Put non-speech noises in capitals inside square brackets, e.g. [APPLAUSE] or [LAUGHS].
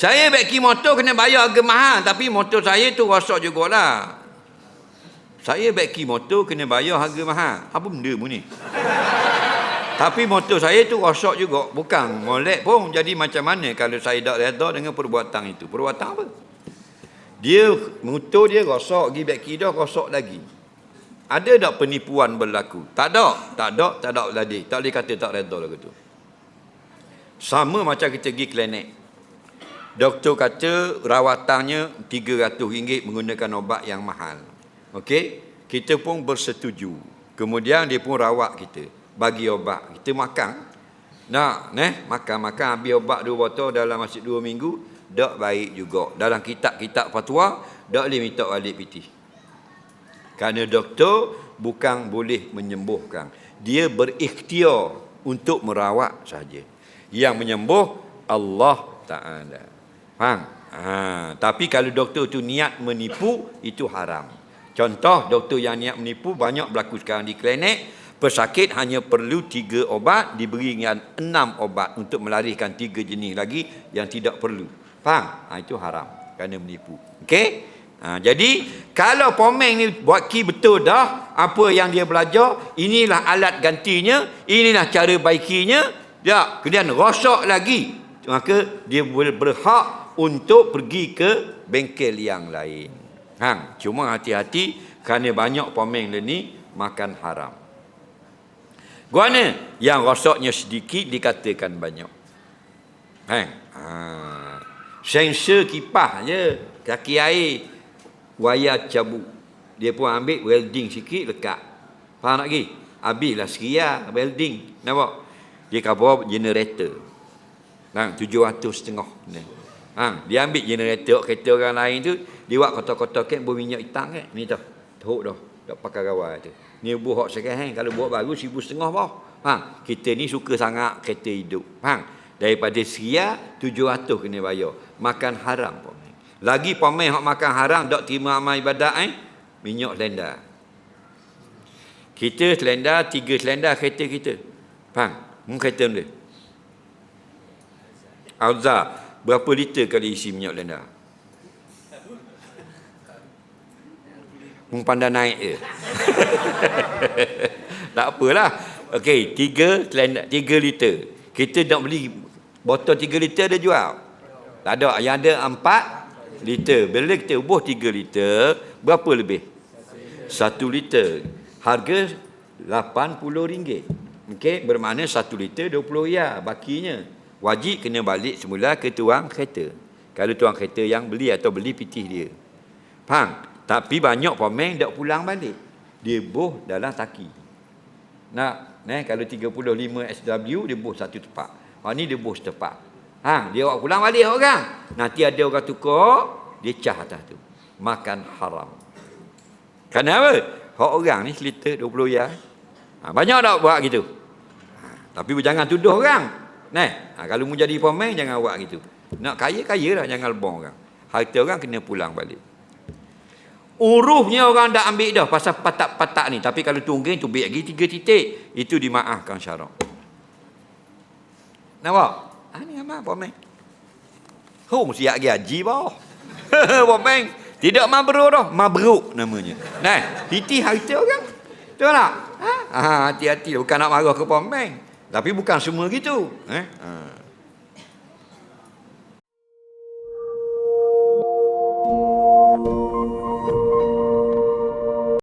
Saya beki motor kena bayar harga mahal. Tapi motor saya tu rosak jugalah. Saya beki motor kena bayar harga mahal. Apa benda mu ni? Tapi motor saya tu rosak juga. Bukan molek pun. Jadi macam mana kalau saya tak reda dengan perbuatan itu? Perbuatan apa? Dia, motor dia rosak. Pergi beki dah rosak lagi. Ada tak penipuan berlaku? Tak ada. Tak ada, tak ada lagi. Tak boleh kata tak reda lagu tu. Sama macam kita pergi klinik. Doktor kata rawatannya RM300 menggunakan obat yang mahal. Okey? Kita pun bersetuju. Kemudian dia pun rawat kita. Bagi obat. Kita makan. Nak, neh, makan-makan habis obat dua botol dalam masa dua minggu. Tak baik juga. Dalam kitab-kitab fatwa, tak boleh minta balik piti. Kerana doktor bukan boleh menyembuhkan. Dia berikhtiar untuk merawat saja. Yang menyembuh Allah Ta'ala. Faham? Ha, tapi kalau doktor tu niat menipu, itu haram. Contoh, doktor yang niat menipu banyak berlaku sekarang di klinik. Pesakit hanya perlu tiga obat, diberi dengan enam obat untuk melarikan tiga jenis lagi yang tidak perlu. Faham? Ha, itu haram kerana menipu. Okey? Ha, jadi, kalau pomeng ni buat ki betul dah, apa yang dia belajar, inilah alat gantinya, inilah cara baikinya, ya, kemudian rosak lagi, maka dia boleh berhak untuk pergi ke bengkel yang lain. Hang, cuma hati-hati kerana banyak pomeng ni makan haram. Guana yang rosaknya sedikit dikatakan banyak. Hang, ha. Sensor kipas je, kaki air, wayar cabut. Dia pun ambil welding sikit lekat. Faham tak lagi? Habislah seria welding. Nampak? Dia cover generator. Nah, tujuh ratus setengah. Ha, dia ambil generator kereta orang lain tu, dia buat kotak-kotak kan berminyak hitam kan. Ni tau. Teruk dah. Tak pakai gawai tu. Ni buah hak second hand. Kalau buat baru seribu setengah bawah. Ha, kita ni suka sangat kereta hidup. Ha, daripada seria, tujuh ratus kena bayar. Makan haram pun. Lagi pemain hak makan haram, tak terima amal ibadat eh. Minyak selendar. Kita selendar, tiga selendar kereta kita. Faham? Mu kereta dia. Alza, berapa liter kali isi minyak lenda? Mu pandai naik je. [LAUGHS] tak apalah. Okey, tiga tiga liter. Kita nak beli botol tiga liter dia jual. Tak ada. Yang ada empat liter. Bila kita ubuh tiga liter, berapa lebih? Satu liter. Harga RM80. Okey, bermakna satu liter RM20 ya bakinya wajib kena balik semula ke tuang kereta. Kalau tuang kereta yang beli atau beli pitih dia. Faham? Tapi banyak pemain tak pulang balik. Dia boh dalam taki. Nak, nah, kalau 35 SW dia boh satu tempat. Ha ni dia boh setempat. Ha, dia awak pulang balik orang. Nanti ada orang tukar, dia cah atas tu. Makan haram. Kenapa? Hak orang ni seliter 20 ya. Ha, banyak tak buat gitu. Ha, tapi jangan tuduh orang. Nah, ha, kalau mau jadi pemain jangan buat gitu. Nak kaya lah jangan lebong orang. Harta orang kena pulang balik. Uruhnya orang dah ambil dah pasal patak-patak ni. Tapi kalau tungging tu biar lagi tiga titik. Itu dimaafkan syarak. Nampak? Ha, ni apa pemain? Oh, siap lagi haji bawah. [LAUGHS] pemain. Tidak mabrur dah. Mabruk namanya. Nah, titi harta orang. Betul tak? Ha? ha hati-hati. Bukan nak marah ke pemain. Tapi bukan semua gitu. Eh? Ha.